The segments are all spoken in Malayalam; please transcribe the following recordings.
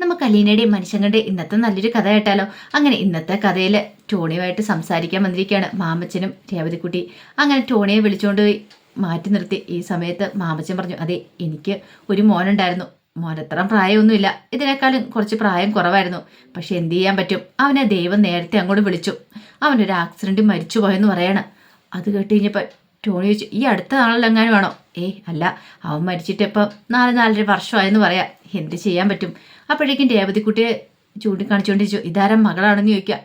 നമുക്ക് അലീനയുടെയും മനുഷ്യങ്ങളുടെയും ഇന്നത്തെ നല്ലൊരു കഥ കേട്ടാലോ? അങ്ങനെ ഇന്നത്തെ കഥയിൽ ടോണിയുമായിട്ട് സംസാരിക്കാൻ വന്നിരിക്കുകയാണ് മാമച്ചനും രേവതിക്കുട്ടി. അങ്ങനെ ടോണിയെ വിളിച്ചുകൊണ്ട് പോയി മാറ്റി നിർത്തി. ഈ സമയത്ത് മാമച്ചൻ പറഞ്ഞു അതെ എനിക്ക് ഒരു മോനുണ്ടായിരുന്നു. മോനത്ര പ്രായമൊന്നുമില്ല. ഇതിനേക്കാളും കുറച്ച് പ്രായം കുറവായിരുന്നു. പക്ഷെ എന്ത് ചെയ്യാൻ പറ്റും? അവനെ ദൈവം നേരത്തെ അങ്ങോട്ട് വിളിച്ചു. അവനൊരു ആക്സിഡന്റ് മരിച്ചു പോയെന്ന് പറയാണ്. അത് കേട്ട് കഴിഞ്ഞപ്പോൾ ടോണി ചോദിച്ചു ഈ അടുത്ത നാളിലെങ്ങാനും വേണോ ഏയ് അല്ല. അവൻ മരിച്ചിട്ട് ഇപ്പം നാല് നാലര വർഷമായെന്ന് പറയാം. എന്ത് ചെയ്യാൻ പറ്റും? അപ്പോഴേക്കും രേവതിക്കുട്ടിയെ ചൂണ്ടിക്കാണിച്ചുകൊണ്ടിരിച്ചു ഇതാരം മകളാണെന്ന് ചോദിക്കുക.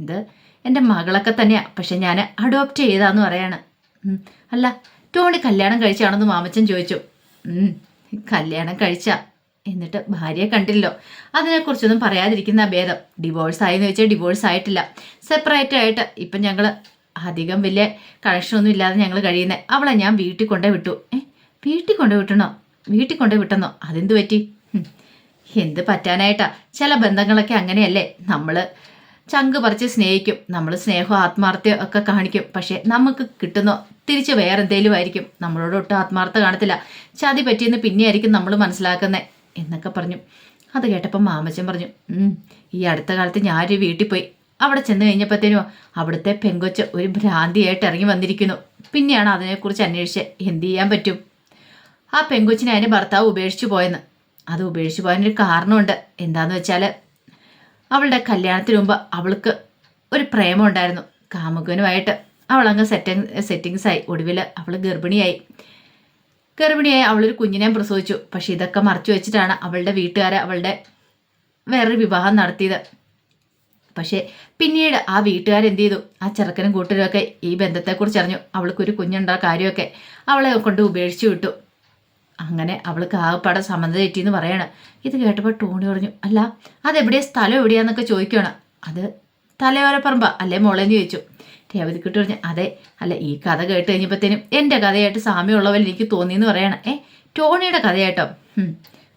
ഇത് എന്റെ മകളൊക്കെ തന്നെയാണ് പക്ഷെ ഞാൻ അഡോപ്റ്റ് ചെയ്താന്ന് പറയാണ്. അല്ല ടോണി കല്യാണം കഴിച്ചാണെന്ന് മാമച്ചൻ ചോദിച്ചു. കല്യാണം കഴിച്ച? എന്നിട്ട് ഭാര്യയെ കണ്ടില്ലോ. അതിനെക്കുറിച്ചൊന്നും പറയാതിരിക്കുന്ന ഭേദം. ഡിവോഴ്സ് ആയെന്ന് വെച്ചാൽ ഡിവോഴ്സ് ആയിട്ടില്ല സെപ്പറേറ്റ് ആയിട്ട് ഇപ്പം ഞങ്ങൾ അധികം വലിയ കണക്ഷനൊന്നും ഇല്ലാതെ ഞങ്ങൾ കഴിയുന്നത് അവളെ ഞാൻ വീട്ടിൽ കൊണ്ടേ വിട്ടു. ഏ വീട്ടിൽ കൊണ്ടേ വിട്ടണോ? വീട്ടിൽ കൊണ്ടേ അതെന്ത് പറ്റി? എന്ത് പറ്റാനായിട്ടാ? ചില ബന്ധങ്ങളൊക്കെ അങ്ങനെയല്ലേ? നമ്മൾ ചങ്ക് പറിച്ച് സ്നേഹിക്കും. നമ്മൾ സ്നേഹവും ആത്മാർത്ഥ്യം ഒക്കെ കാണിക്കും. പക്ഷേ നമുക്ക് കിട്ടുന്ന തിരിച്ച് വേറെ എന്തേലും ആയിരിക്കും. നമ്മളോട് ഒട്ടും ആത്മാർത്ഥ കാണത്തില്ല. ചതി പറ്റിയെന്ന് പിന്നെ ആയിരിക്കും നമ്മൾ മനസ്സിലാക്കുന്നത് എന്നൊക്കെ പറഞ്ഞു. അത് കേട്ടപ്പോൾ മാമച്ചൻ പറഞ്ഞു "ഉം, ഈ അടുത്ത കാലത്ത് ഞാനൊരു വീട്ടിൽ പോയി. അവിടെ ചെന്ന് കഴിഞ്ഞപ്പോഴത്തേനും അവിടുത്തെ പെങ്കൊച്ച് ഒരു ഭ്രാന്തിയായിട്ട് ഇറങ്ങി വന്നിരിക്കുന്നു. പിന്നെയാണ് അതിനെക്കുറിച്ച് അന്വേഷിച്ച് എന്ത് ചെയ്യാൻ പറ്റും? ആ പെങ്കൊച്ചിനെ അതിന്റെ ഭർത്താവ് ഉപേക്ഷിച്ചു പോയെന്ന്. അത് ഉപേക്ഷിച്ചു പോകാനൊരു കാരണമുണ്ട്. എന്താന്ന് വെച്ചാൽ അവളുടെ കല്യാണത്തിന് മുമ്പ് അവൾക്ക് ഒരു പ്രേമം ഉണ്ടായിരുന്നു. കാമുകനുമായിട്ട് അവളങ്ങ് സെറ്റിങ് സെറ്റിങ്സ് ആയി. ഒടുവിൽ അവൾ ഗർഭിണിയായി. ഗർഭിണിയായി അവളൊരു കുഞ്ഞിനെ പ്രസവിച്ചു. പക്ഷേ ഇതൊക്കെ മറച്ചു വെച്ചിട്ടാണ് അവളുടെ വീട്ടുകാരെ അവളുടെ വേറൊരു വിവാഹം നടത്തിയത്. പക്ഷേ പിന്നീട് ആ വീട്ടുകാരെന്ത് ചെയ്തു? ആ ചെറുക്കനും കൂട്ടരും ഒക്കെ ഈ ബന്ധത്തെക്കുറിച്ച് അറിഞ്ഞു. അവൾക്കൊരു കുഞ്ഞുണ്ടാ കാര്യമൊക്കെ. അവളെ കൊണ്ട് ഉപേക്ഷിച്ചു വിട്ടു. അങ്ങനെ അവൾക്ക് ആകപ്പാടെ സമ്മതം തെറ്റിയെന്ന് പറയണം. ഇത് കേട്ടപ്പോൾ ടോണി പറഞ്ഞു അല്ല അതെവിടെയാ? സ്ഥലം എവിടെയാന്നൊക്കെ ചോദിക്കണം അത് തലയോരപ്പറമ്പ അല്ലേ മോളേന്ന് ചോദിച്ചു. രേവതി കിട്ടി പറഞ്ഞു അതെ അല്ല ഈ കഥ കേട്ട് കഴിഞ്ഞപ്പോഴത്തേനും എന്റെ കഥയായിട്ട് സാമ്യമുള്ളവൽ എനിക്ക് തോന്നിയെന്ന് പറയണം. ഏ ടോണിയുടെ കഥയായിട്ടോ?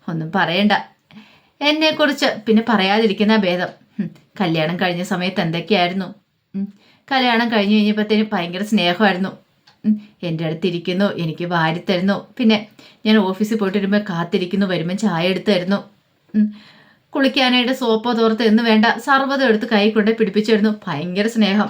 ഒന്നും പറയണ്ട. എന്നെക്കുറിച്ച് പിന്നെ പറയാതിരിക്കുന്ന ഭേദം. കല്യാണം കഴിഞ്ഞ സമയത്ത് എന്തൊക്കെയായിരുന്നു? കല്യാണം കഴിഞ്ഞ് കഴിഞ്ഞപ്പോഴത്തേനും ഭയങ്കര സ്നേഹമായിരുന്നു. എന്റെ അടുത്തിരിക്കുന്നു എനിക്ക് വാരി തരുന്നു. പിന്നെ ഞാൻ ഓഫീസിൽ പോയിട്ട് വരുമ്പോൾ കാത്തിരിക്കുന്നു വരുമ്പോൾ ചായ എടുത്ത് തരുന്നു. കുളിക്കാനായിട്ട് സോപ്പോ തോർത്ത് എന്ന് വേണ്ട സർവതം എടുത്ത് കൈ കൊണ്ട് പിടിപ്പിച്ചിരുന്നു ഭയങ്കര സ്നേഹം.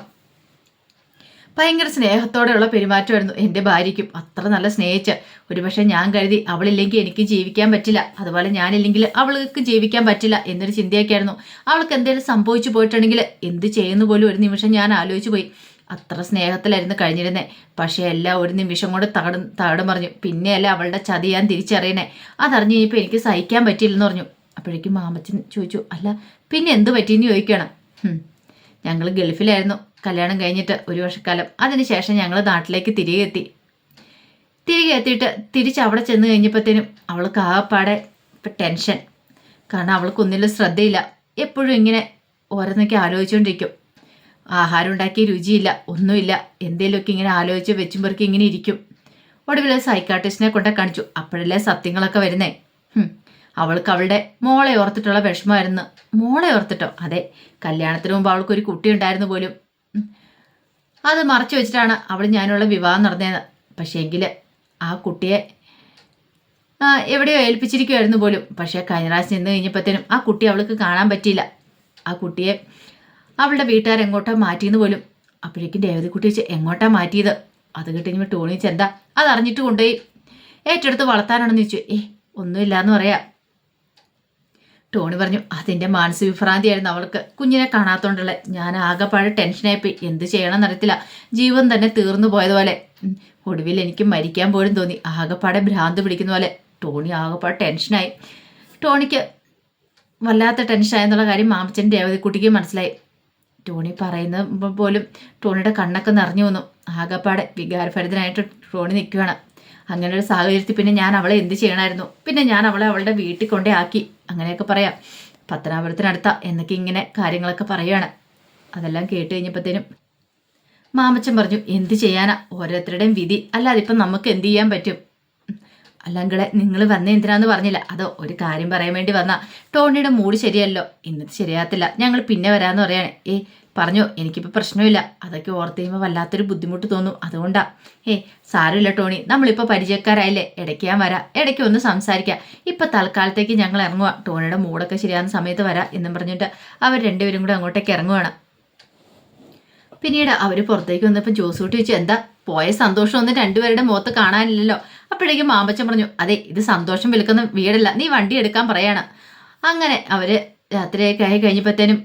ഭയങ്കര സ്നേഹത്തോടെയുള്ള പെരുമാറ്റമായിരുന്നു എന്റെ ഭാര്യയ്ക്കും. അത്ര നല്ല സ്നേഹിച്ച്. ഒരുപക്ഷെ ഞാൻ കരുതി അവളില്ലെങ്കിൽ എനിക്ക് ജീവിക്കാൻ പറ്റില്ല. അതുപോലെ ഞാനില്ലെങ്കിൽ അവൾക്ക് ജീവിക്കാൻ പറ്റില്ല എന്നൊരു ചിന്തയൊക്കെയായിരുന്നു അവൾക്ക് എന്തെങ്കിലും സംഭവിച്ചു പോയിട്ടുണ്ടെങ്കിൽ എന്ത് ചെയ്യുന്നു പോലും ഒരു നിമിഷം ഞാൻ ആലോചിച്ചു പോയി. അത്ര സ്നേഹത്തിലായിരുന്നു കഴിഞ്ഞിരുന്നത് പക്ഷേ എല്ലാം ഒരു നിമിഷം കൊണ്ട് തകടും തകടും പറഞ്ഞു പിന്നെയല്ല അവളുടെ ചതി ഞാൻ തിരിച്ചറിയണേ. അതറിഞ്ഞ് കഴിഞ്ഞപ്പോൾ എനിക്ക് സഹിക്കാൻ പറ്റിയില്ലെന്ന് പറഞ്ഞു. അപ്പോഴേക്കും മാമച്ചൻ ചോദിച്ചു അല്ല പിന്നെ എന്ത് പറ്റിയെന്ന് ചോദിക്കണം ഞങ്ങൾ ഗൾഫിലായിരുന്നു. കല്യാണം കഴിഞ്ഞിട്ട് ഒരു വർഷക്കാലം. അതിനുശേഷം ഞങ്ങൾ നാട്ടിലേക്ക് തിരികെ എത്തി. തിരികെ എത്തിയിട്ട് തിരിച്ച് അവിടെ ചെന്ന് കഴിഞ്ഞപ്പോഴത്തേനും അവൾക്ക് ആകപ്പാടെ ഇപ്പം ടെൻഷൻ. കാരണം അവൾക്കൊന്നിലും ശ്രദ്ധയില്ല. എപ്പോഴും ഇങ്ങനെ ഓരോന്നൊക്കെ ആലോചിച്ചുകൊണ്ടിരിക്കും ആഹാരം ഉണ്ടാക്കി രുചിയില്ല ഒന്നുമില്ല. എന്തേലുമൊക്കെ ഇങ്ങനെ ആലോചിച്ച് വെച്ചുമ്പോർക്ക് ഇങ്ങനെ ഇരിക്കും. ഒടുവിൽ സൈക്കാട്രിസ്റ്റിനെ കൊണ്ട കാണിച്ചു. അപ്പോഴല്ലേ സത്യങ്ങളൊക്കെ വരുന്നേ? അവൾക്ക് അവളുടെ മോളെ ഓർത്തിട്ടുള്ള വിഷമമായിരുന്നു. മോളെ ഓർത്തിട്ടോ? അതെ. കല്യാണത്തിന് മുമ്പ് അവൾക്കൊരു കുട്ടി ഉണ്ടായിരുന്നു പോലും. അത് മറച്ചു വെച്ചിട്ടാണ് അവൾ ഞാനുള്ള വിവാഹം നടന്നത് പക്ഷേ എങ്കിൽ ആ കുട്ടിയെ എവിടെയോ ഏൽപ്പിച്ചിരിക്കുമായിരുന്നു പോലും. പക്ഷേ കഴിഞ്ഞ പ്രാവശ്യം നിന്ന് കഴിഞ്ഞപ്പോഴത്തേനും ആ കുട്ടി അവൾക്ക് കാണാൻ പറ്റിയില്ല. ആ കുട്ടിയെ അവളുടെ വീട്ടുകാർ എങ്ങോട്ടാ മാറ്റിയെന്ന് പോലും. അപ്പോഴേക്കും രേവതിക്കുട്ടി വെച്ച് എങ്ങോട്ടാ മാറ്റിയത്? അത് കിട്ടിഞ്ഞപ്പോൾ ടോണി ചെന്താ അത് അറിഞ്ഞിട്ട് കൊണ്ടുപോയി. ഏറ്റെടുത്ത് വളർത്താനാണെന്ന് ചോദിച്ചു. ഏ ഒന്നുമില്ലാന്ന് പറയാ. ടോണി പറഞ്ഞു അതിന്റെ മാനസിക വിഭ്രാന്തിയായിരുന്നു അവൾക്ക്. കുഞ്ഞിനെ കാണാത്തോണ്ടുള്ള. ഞാൻ ആകെപ്പാടെ ടെൻഷനായിപ്പോയി എന്ത് ചെയ്യണമെന്ന് അറിയത്തില്ല. ജീവൻ തന്നെ തീർന്നു പോയതുപോലെ ഒടുവിൽ എനിക്ക് മരിക്കാൻ പോലും തോന്നി. ആകെപ്പാടെ ഭ്രാന്ത് പിടിക്കുന്ന പോലെ. ടോണി ആകെപ്പാടെ ടെൻഷനായി ടോണിക്ക് വല്ലാത്ത ടെൻഷനായെന്നുള്ള കാര്യം മാമച്ചൻ രേവതിക്കുട്ടിക്ക് മനസ്സിലായി. ടോണി പറയുന്നത് പോലും ടോണിയുടെ കണ്ണൊക്കെ നിറഞ്ഞു വന്നു. ആകപ്പാടെ വികാരഭരിതനായിട്ട് ടോണി നിൽക്കുകയാണ് അങ്ങനെ ഒരു സാഹചര്യത്തിൽ പിന്നെ ഞാൻ അവളെ എന്ത് ചെയ്യണമായിരുന്നു പിന്നെ ഞാൻ അവളെ അവളുടെ വീട്ടിൽ കൊണ്ടേ ആക്കി. അങ്ങനെയൊക്കെ പറയാം. പത്തനാപുരത്തിനടുത്ത എന്നൊക്കെ ഇങ്ങനെ കാര്യങ്ങളൊക്കെ പറയുകയാണ് അതെല്ലാം കേട്ട് കഴിഞ്ഞപ്പോഴത്തേനും മാമച്ചൻ പറഞ്ഞു എന്ത് ചെയ്യാനാ? ഓരോരുത്തരുടെയും വിധി. അല്ലാതെ ഇപ്പം നമുക്ക് എന്ത് ചെയ്യാൻ പറ്റും? അല്ലങ്കിളെ നിങ്ങൾ വന്ന എന്തിനാന്ന് പറഞ്ഞില്ല. അതോ ഒരു കാര്യം പറയാൻ വേണ്ടി വന്നാ ടോണിയുടെ മൂഡ് ശരിയല്ലോ ഇന്നത് ശരിയാകത്തില്ല. ഞങ്ങൾ പിന്നെ വരാമെന്ന് പറയാണ്. ഏ പറഞ്ഞു എനിക്കിപ്പോൾ പ്രശ്നമില്ല. അതൊക്കെ ഓർത്ത് കഴിയുമ്പോൾ വല്ലാത്തൊരു ബുദ്ധിമുട്ട് തോന്നും. അതുകൊണ്ടാ. ഏ സാരമില്ല ടോണി. നമ്മളിപ്പോൾ പരിചയക്കാരായില്ലേ. ഇടയ്ക്ക് ഞാൻ വരാം. ഇടയ്ക്ക് ഒന്ന് സംസാരിക്കാം. ഇപ്പം തൽക്കാലത്തേക്ക് ഞങ്ങൾ ഇറങ്ങുക ടോണിയുടെ മൂടൊക്കെ ശരിയാകുന്ന സമയത്ത് വരാം എന്നും പറഞ്ഞിട്ട് അവർ രണ്ടുപേരും കൂടെ അങ്ങോട്ടേക്ക് ഇറങ്ങുവാണ്. പിന്നീട് അവർ പുറത്തേക്ക് വന്നപ്പോൾ ജോസൂട്ടി വെച്ച് എന്താ പോയ സന്തോഷം ഒന്നും രണ്ടുപേരുടെ മുഖത്ത് കാണാനില്ലല്ലോ. അപ്പോഴേക്കും മാമ്പച്ചൻ പറഞ്ഞു അതെ ഇത് സന്തോഷം വിൽക്കുന്ന വീടല്ല നീ വണ്ടി എടുക്കാൻ പറയാണ്. അങ്ങനെ അവർ രാത്രിയൊക്കെ ആയി കഴിഞ്ഞപ്പോഴത്തേനും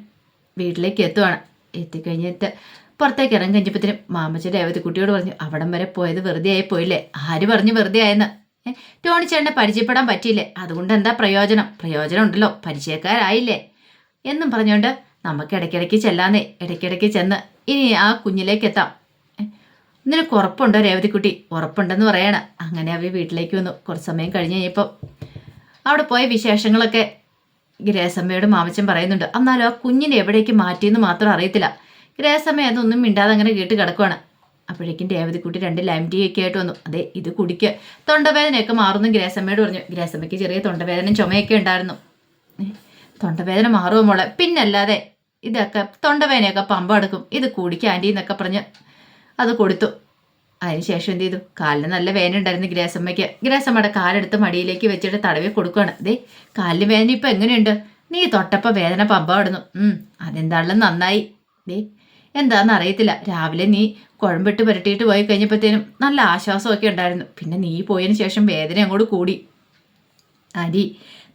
വീട്ടിലേക്ക് എത്തുവാണ്. എത്തിക്കഴിഞ്ഞിട്ട് പുറത്തേക്ക് ഇറങ്ങി കഴിഞ്ഞപ്പോഴത്തേനും മാമച്ചൻ രേവതി കുട്ടിയോട് പറഞ്ഞു അവിടം വരെ പോയത് വെറുതെ ആയി പോയില്ലേ? ആര് പറഞ്ഞു വെറുതെ ആയെന്ന്? ടോണിച്ചേട്ടനെ ടോണി ചേട്ടനെ പരിചയപ്പെടാൻ പറ്റിയില്ലേ? അതുകൊണ്ട് എന്താ പ്രയോജനം? പ്രയോജനം ഉണ്ടല്ലോ പരിചയക്കാരായില്ലേ? എന്നും പറഞ്ഞുകൊണ്ട് നമുക്ക് ഇടയ്ക്കിടയ്ക്ക് ചെല്ലാന്നേ ഇടയ്ക്കിടയ്ക്ക് ചെന്ന് ഇനി ആ കുഞ്ഞിലേക്ക് എത്താം. നിനക്ക് ഉറപ്പുണ്ടോ രേവതിക്കുട്ടി? ഉറപ്പുണ്ടെന്ന് പറയണ. അങ്ങനെ അവർ വീട്ടിലേക്ക് വന്നു. കുറച്ച് സമയം കഴിഞ്ഞ് കഴിഞ്ഞപ്പോൾ അവിടെ പോയ വിശേഷങ്ങളൊക്കെ ഗ്രേസമ്മയോട് മാമച്ചൻ പറയുന്നുണ്ട്. എന്നാലും ആ കുഞ്ഞിനെ എവിടേക്ക് മാറ്റിയെന്ന് മാത്രം അറിയത്തില്ല. ഗ്രേസമ്മ അതൊന്നും മിണ്ടാതെ അങ്ങനെ കേട്ട് കിടക്കുവാണ്. അപ്പോഴേക്കും രേവതിക്കുട്ടി രണ്ട് ലൈം ടീ ഒക്കെ ആയിട്ട് വന്നു. അതെ ഇത് കുടിക്ക്. തൊണ്ടവേദനയൊക്കെ മാറുന്നു ഗ്രേസമ്മയോട് പറഞ്ഞു. ഗ്രേസമ്മയ്ക്ക് ചെറിയ തൊണ്ടവേദനയും ചുമയൊക്കെ ഉണ്ടായിരുന്നു. തൊണ്ടവേദന മാറുമോ പിന്നല്ലാതെ ഇതൊക്കെ തൊണ്ടവേദനയൊക്കെ പമ്പ എടുക്കും ഇത് കുടിക്കുക ആന്റി എന്നൊക്കെ പറഞ്ഞ് അത് കൊടുത്തു. അതിനുശേഷം എന്ത് ചെയ്തു? കാലിന് നല്ല വേദന ഉണ്ടായിരുന്നു ഗ്രേസമ്മയ്ക്ക്. ഗ്രേസമ്മയുടെ കാലെടുത്ത് മടിയിലേക്ക് വെച്ചിട്ട് തടവി കൊടുക്കുകയാണ് ദേ കാലിന് വേദന ഇപ്പം എങ്ങനെയുണ്ട്? നീ തൊട്ടപ്പോൾ വേദന പമ്പ ഇടുന്നു. ഉം അതെന്താണെങ്കിലും നന്നായി. ദേ എന്താണെന്ന് അറിയത്തില്ല. രാവിലെ നീ കുഴമ്പിട്ട് പുരട്ടിയിട്ട് പോയി കഴിഞ്ഞപ്പോഴത്തേനും നല്ല ആശ്വാസമൊക്കെ ഉണ്ടായിരുന്നു. പിന്നെ നീ പോയതിന് ശേഷം വേദന അങ്ങോട്ട് കൂടി. അരി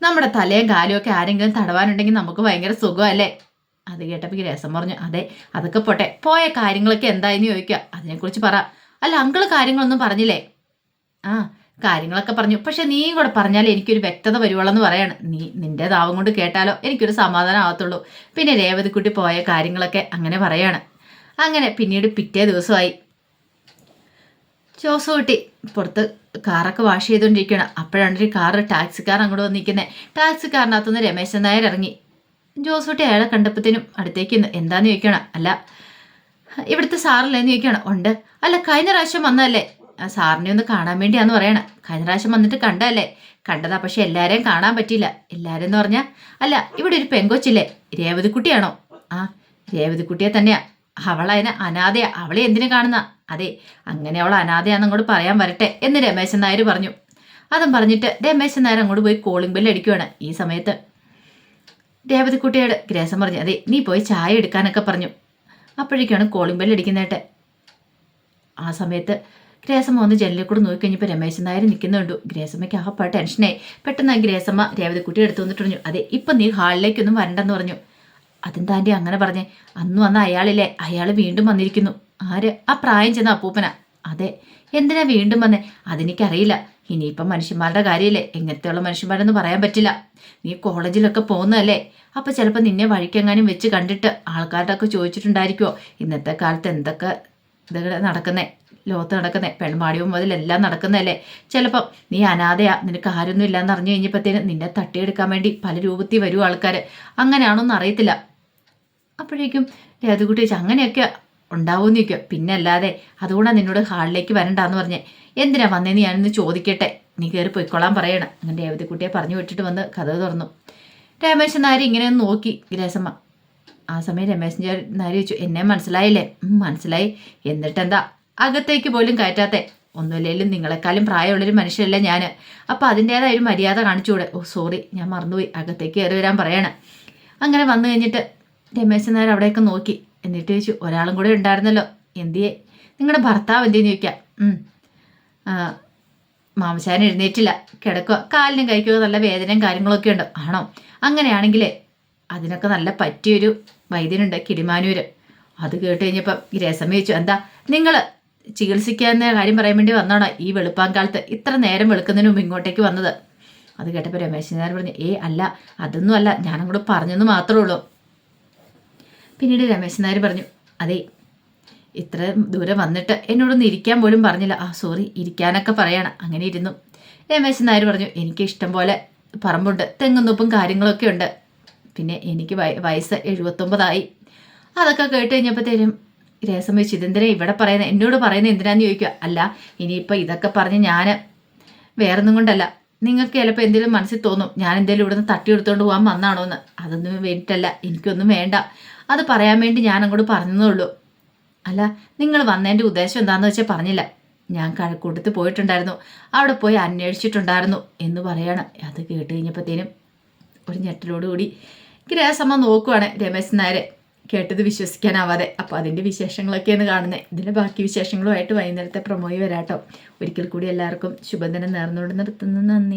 നമ്മുടെ തലയും കാലും ഒക്കെ ആരെങ്കിലും തടവാനുണ്ടെങ്കിൽ നമുക്ക് ഭയങ്കര സുഖമല്ലേ? അത് കേട്ടപ്പോൾ രസം പറഞ്ഞു അതെ അതൊക്കെ പോട്ടെ. പോയ കാര്യങ്ങളൊക്കെ എന്തായെന്ന് ചോദിക്കുക. അതിനെക്കുറിച്ച് പറ. അല്ല അങ്കിൾ കാര്യങ്ങളൊന്നും പറഞ്ഞില്ലേ? ആ കാര്യങ്ങളൊക്കെ പറഞ്ഞു. പക്ഷെ നീ കൂടെ പറഞ്ഞാൽ എനിക്കൊരു വ്യക്തത വരുവുള്ളെന്ന് പറയാണ്. നീ നിന്റെ ദാവം കൊണ്ട് കേട്ടാലോ എനിക്കൊരു സമാധാനം ആവത്തുള്ളൂ. പിന്നെ രേവതിക്കുട്ടി പോയ കാര്യങ്ങളൊക്കെ അങ്ങനെ പറയാണ്. അങ്ങനെ പിന്നീട് പിറ്റേ ദിവസമായി. ജോസുകുട്ടി പുറത്ത് കാറൊക്കെ വാഷ് ചെയ്തുകൊണ്ടിരിക്കുകയാണ് അപ്പോഴാണ് ഒരു കാറ് ടാക്സിക്കാർ അങ്ങോട്ട് വന്നിരിക്കുന്നത് ടാക്സിക്കാരനകത്തുനിന്ന് രമേശൻ നായർ ഇറങ്ങി. ജോസുകുട്ടി അയാളെ കണ്ടപ്പോഴത്തേനും അടുത്തേക്ക് എന്താന്ന് ചോദിക്കണം? അല്ല ഇവിടുത്തെ സാറില്ലേന്ന് ചോദിക്കണം. ഉണ്ട്. അല്ല കഴിഞ്ഞ പ്രാവശ്യം വന്നതല്ലേ? സാറിനെ ഒന്ന് കാണാൻ വേണ്ടിയാന്ന് പറയണം. കഴിഞ്ഞ പ്രാവശ്യം വന്നിട്ട് കണ്ടല്ലേ കണ്ടതാ പക്ഷെ എല്ലാവരെയും കാണാൻ പറ്റിയില്ല. എല്ലാവരും എന്ന് പറഞ്ഞാ അല്ല ഇവിടെ ഒരു പെങ്കൊച്ചില്ലേ? രേവതിക്കുട്ടിയാണോ? ആ രേവതിക്കുട്ടിയെ തന്നെയാ. അവളതിനെ അനാഥയാ. അവളെ എന്തിനു കാണുന്ന? അതെ അങ്ങനെ അവൾ അനാഥയാന്ന് അങ്ങോട്ട് പറയാൻ വരട്ടെ എന്ന് രമേശൻ നായർ പറഞ്ഞു. അതും പറഞ്ഞിട്ട് രമേശൻ നായർ അങ്ങോട്ട് പോയി കോളിംഗ് ബെല്ല് അടിക്കുവാണ്. ഈ സമയത്ത് രേവതിക്കുട്ടിയോട് ഗ്രേസം പറഞ്ഞു അതെ നീ പോയി ചായ എടുക്കാനൊക്കെ പറഞ്ഞു. അപ്പോഴേക്കാണ് കോളിംഗ് ബെല്ല് ആ സമയത്ത് ഗ്രേസമ്മ ഒന്ന് ജനലിൽ കൂടെ നോക്കിക്കഴിഞ്ഞപ്പോൾ രമേശൻ നായർ നിൽക്കുന്നുണ്ടു ഗ്രേസമ്മയ്ക്ക് ആകപ്പാട് ടെൻഷനായി. പെട്ടെന്ന് ആ ഗ്രേസമ്മ രേവതിക്കുട്ടി എടുത്തു വന്നിട്ട് പറഞ്ഞു അതെ ഇപ്പം നീ ഹാളിലേക്കൊന്നും വരണ്ടെന്ന് പറഞ്ഞു. അതും താന്റെ അങ്ങനെ പറഞ്ഞേ? അന്ന് വന്ന അയാളില്ലേ? അയാൾ വീണ്ടും വന്നിരിക്കുന്നു. ആര്? ആ പ്രായം ചെന്ന അപ്പൂപ്പന. അതെ. എന്തിനാ വീണ്ടും വന്നേ? അതെനിക്കറിയില്ല. ഇനിയിപ്പം മനുഷ്യന്മാരുടെ കാര്യമല്ലേ എങ്ങനത്തെയുള്ള മനുഷ്യന്മാരെന്ന് പറയാൻ പറ്റില്ല. നീ കോളേജിലൊക്കെ പോകുന്നതല്ലേ? അപ്പം ചിലപ്പോൾ നിന്നെ വഴിക്കെങ്ങാനും വെച്ച് കണ്ടിട്ട് ആൾക്കാരുടെ ചോദിച്ചിട്ടുണ്ടായിരിക്കുമോ ഇന്നത്തെ കാലത്ത് എന്തൊക്കെ ഇതൊക്കെ നടക്കുന്നേ? ലോകത്ത് നടക്കുന്നേ? പെൺമാടിയും മുതലെല്ലാം നടക്കുന്നതല്ലേ? ചിലപ്പം നീ അനാഥയാ നിനക്ക് ആരൊന്നും ഇല്ലാന്ന് അറിഞ്ഞു കഴിഞ്ഞപ്പോഴത്തേന് നിന്നെ തട്ടിയെടുക്കാൻ വേണ്ടി പല രൂപത്തിൽ വരും ആൾക്കാർ അങ്ങനെയാണോന്ന് അറിയത്തില്ല. അപ്പോഴേക്കും രേതുകുട്ടി അങ്ങനെയൊക്കെ ഉണ്ടാവുമെന്ന് ചോദിക്കുക പിന്നെ അല്ലാതെ അതുകൊണ്ടാണ് നിന്നോട് ഹാളിലേക്ക് വരണ്ടാന്ന് പറഞ്ഞേ. എന്തിനാ വന്നേന്ന് ഞാനൊന്ന് ചോദിക്കട്ടെ. നീ കയറി പൊയ്ക്കൊള്ളാൻ പറയണം. അങ്ങനെ രേവതിക്കുട്ടിയെ പറഞ്ഞു വിട്ടിട്ട് വന്ന് കഥ തുറന്നു. രമേശൻ നായർ ഇങ്ങനെ നോക്കി. ഗ്രേസമ്മ ആ സമയം രമേശൻ നായർ ചോദിച്ചു എന്നെ മനസ്സിലായില്ലേ? "ഉം, മനസ്സിലായി. എന്നിട്ടെന്താ? അകത്തേക്ക് പോലും കയറ്റാത്തെ. ഒന്നുമില്ലെങ്കിലും നിങ്ങളെക്കാളും പ്രായമുള്ളൊരു മനുഷ്യരല്ലേ ഞാൻ അപ്പോൾ അതിന്റേതായ ഒരു മര്യാദ കാണിച്ചുകൂടെ? ഓ സോറി. ഞാൻ മറന്നുപോയി. അകത്തേക്ക് കയറി വരാൻ പറയണം. അങ്ങനെ വന്നു കഴിഞ്ഞിട്ട് രമേശൻ നായർ അവിടെയൊക്കെ നോക്കി. എന്നിട്ട് ചോദിച്ചു ഒരാളും കൂടെ ഉണ്ടായിരുന്നല്ലോ. എന്തിയെ? നിങ്ങളുടെ ഭർത്താവ് എന്തിയെന്ന് ചോദിക്കാം. "ഉം. ആ, മാമശാൻ എഴുന്നേറ്റില്ല. കിടക്കുക കാലിനും കഴിക്കുക നല്ല വേദനയും കാര്യങ്ങളൊക്കെ ഉണ്ട്. ആണോ? അങ്ങനെയാണെങ്കിൽ അതിനൊക്കെ നല്ല പറ്റിയൊരു വൈദ്യനുണ്ട് കിടിമാനൂര് അത് കേട്ട് കഴിഞ്ഞപ്പം രസം ചോദിച്ചു എന്താ നിങ്ങൾ ചികിത്സിക്കാന്ന കാര്യം പറയാൻ വേണ്ടി വന്നോണോ ഈ വെളുപ്പാൻ വെളുപ്പാങ്കാലത്ത്? ഇത്ര നേരം വെളുക്കുന്നതിന് മുമ്പ് ഇങ്ങോട്ടേക്ക് വന്നത്? അത് കേട്ടപ്പോൾ രമേശ് നായർ പറഞ്ഞു ഏ അല്ല അതൊന്നും അല്ല. ഞാനങ്ങോട്ട് പറഞ്ഞെന്ന് മാത്രമേ ഉള്ളൂ. പിന്നീട് രമേശ് നായർ പറഞ്ഞു അതെ ഇത്ര ദൂരെ വന്നിട്ട് എന്നോടൊന്ന് ഇരിക്കാൻ പോലും പറഞ്ഞില്ല. ആ സോറി ഇരിക്കാനൊക്കെ പറയണം. അങ്ങനെ ഇരുന്നു. രമേശൻ നായർ പറഞ്ഞു എനിക്ക് ഇഷ്ടം പോലെ പറമ്പുണ്ട് തെങ്ങുന്നൊപ്പും കാര്യങ്ങളൊക്കെ ഉണ്ട്. പിന്നെ എനിക്ക് വയ- വയസ്സ് എഴുപത്തൊമ്പതായി. അതൊക്കെ കേട്ട് കഴിഞ്ഞപ്പോഴത്തേനും രസം വെച്ച് ഇതെന്തിനാ ഇവിടെ പറയുന്നത് എന്നോട് പറയുന്നത് എന്തിനാന്ന് ചോദിക്കുക അല്ല ഇനിയിപ്പോൾ ഇതൊക്കെ പറഞ്ഞ് ഞാൻ വേറൊന്നും കൊണ്ടല്ല. നിങ്ങൾക്ക് ചിലപ്പോൾ എന്തെങ്കിലും മനസ്സിൽ തോന്നും ഞാൻ എന്തെങ്കിലും ഇവിടുന്ന് എടുത്തുകൊണ്ട് പോകാൻ വന്നാണോ എന്ന് അതൊന്നും വേണ്ടിയിട്ടല്ല എനിക്കൊന്നും വേണ്ട. അത് പറയാൻ വേണ്ടി ഞാൻ അങ്ങോട്ട് പറഞ്ഞതേ ഉള്ളൂ. അല്ല നിങ്ങൾ വന്നതിന്റെ ഉദ്ദേശം എന്താണെന്ന് വെച്ചാൽ പറഞ്ഞില്ല. ഞാൻ കഴക്കൂട്ടത്ത് പോയിട്ടുണ്ടായിരുന്നു. അവിടെ പോയി അന്വേഷിച്ചിട്ടുണ്ടായിരുന്നു എന്ന് പറയാണ്. അത് കേട്ട് കഴിഞ്ഞപ്പോഴത്തേനും ഒരു ഞെട്ടലോടുകൂടി ഗ്രഹസമ്മ നോക്കുവാണ് രമേശ് നായരെ. കേട്ടത് വിശ്വസിക്കാനാവാതെ. അപ്പോൾ അതിന്റെ വിശേഷങ്ങളൊക്കെയാണ് കാണുന്നത് ഇതിന്റെ ബാക്കി വിശേഷങ്ങളുമായിട്ട് വൈകുന്നേരത്തെ പ്രൊമോയി വരാട്ടോ. ഒരിക്കൽ കൂടി എല്ലാവർക്കും ശുഭദിനം നേർന്നുകൊണ്ട് നിർത്തുന്നു. നന്ദി.